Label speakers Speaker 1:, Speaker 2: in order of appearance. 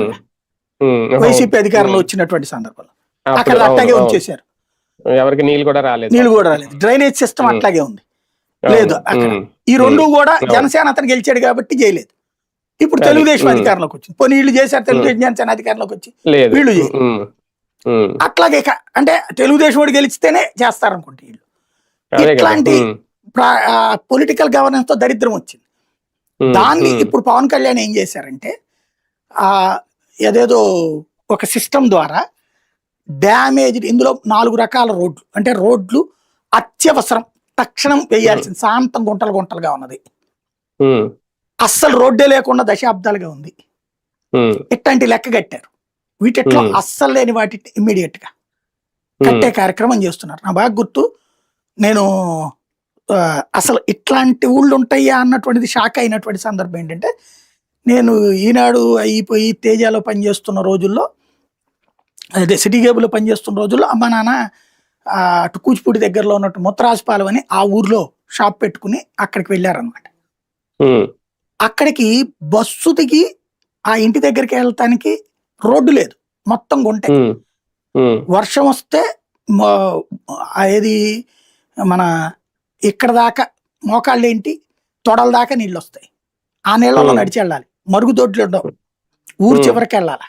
Speaker 1: అవును.
Speaker 2: వైసీపీ అధికారంలో. వచ్చినటువంటి సందర్భంలో. అక్కడ అట్లాగే. ఉంచేశారు
Speaker 1: ఎవరికి నీళ్ళు కూడా రాలేదు.
Speaker 2: నీళ్ళు కూడా రాలేదు. Drainage system. అట్లాగే ఉంది. లేదు ఈ రెండు కూడా. జనసేన అతను గెలిచాడు కాబట్టి చేయలేదు. ఇప్పుడు తెలుగుదేశం. అధికారంలోకి వచ్చింది. పోనీ వీళ్ళు చేశారు తెలుగుదేశం జనసేన అధికారంలోకి వచ్చి వీళ్ళు అట్లాగే అంటే తెలుగుదేశం వాడు గెలిస్తేనే చేస్తారనుకుంటే వీళ్ళు. ఇట్లాంటి పొలిటికల్ గవర్నెన్స్తో దరిద్రం వచ్చింది. దాన్ని ఇప్పుడు పవన్ కళ్యాణ్ ఏం చేశారంటే ఏదేదో ఒక సిస్టమ్ ద్వారా డ్యామేజ్ ఇందులో నాలుగు రకాల రోడ్లు. అంటే రోడ్లు అత్యవసరం. తక్షణం వేయాల్సింది శాంతం గుంటలు గుంటలుగా ఉన్నది. అస్సలు రోడ్డే లేకుండా దశాబ్దాలుగా ఉంది. ఇట్లాంటి లెక్క కట్టారు. వీటిట్లో. అస్సలు లేని వాటి ఇమ్మీడియట్గా కట్టే కార్యక్రమం చేస్తున్నారు. నా బాగా గుర్తు నేను అసలు ఇట్లాంటి ఊళ్ళు ఉంటాయా అన్నటువంటిది షాక్ అయినటువంటి సందర్భం ఏంటంటే నేను ఈనాడు అయిపోయి తేజాలో పనిచేస్తున్న రోజుల్లో అదే సిటీ కేబుల్లో పనిచేస్తున్న రోజుల్లో అమ్మ నాన్న అటు కూచిపూడి దగ్గరలో ఉన్నట్టు ముత్తరాజపాలెం అని ఆ ఊర్లో షాప్ పెట్టుకుని అక్కడికి వెళ్ళారనమాట అక్కడికి బస్సు దిగి ఆ ఇంటి దగ్గరికి వెళ్ళటానికి రోడ్డు లేదు. మొత్తం గుంటే. వర్షం వస్తే ఏది మన ఇక్కడ దాకా మోకాళ్ళు ఏంటి తొడల దాకా నీళ్ళు వస్తాయి ఆ నీళ్ళలో. నడిచి వెళ్ళాలి. మరుగుదొడ్లు ఉండవు ఊరు. చివరికి వెళ్ళాలి